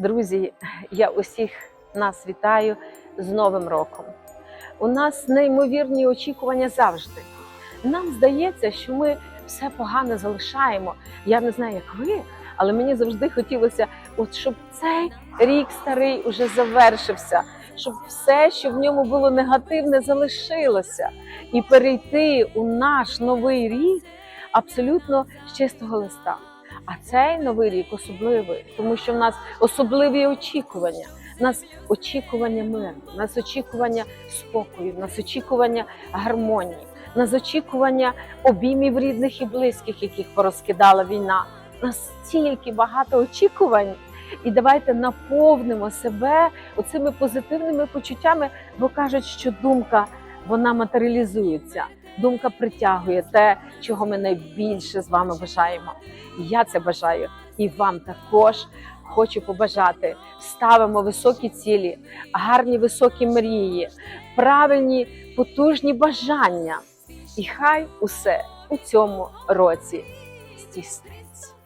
Друзі, я усіх нас вітаю з Новим роком. У нас неймовірні очікування завжди. Нам здається, що ми все погане залишаємо. Я не знаю, як ви, але мені завжди хотілося, от щоб цей рік старий уже завершився, щоб все, що в ньому було негативне, залишилося, і перейти у наш новий рік абсолютно з чистого листа. А цей новий рік особливий, тому що в нас особливі очікування. У нас очікування миру, у нас очікування спокою, у нас очікування гармонії, у нас очікування обіймів рідних і близьких, яких порозкидала війна. У нас стільки багато очікувань. І давайте наповнимо себе оцими позитивними почуттями, бо кажуть, що думка вона матеріалізується. Думка притягує те, чого ми найбільше з вами бажаємо. І я це бажаю, і вам також хочу побажати. Ставимо високі цілі, гарні високі мрії, правильні потужні бажання. І хай усе у цьому році здійсниться.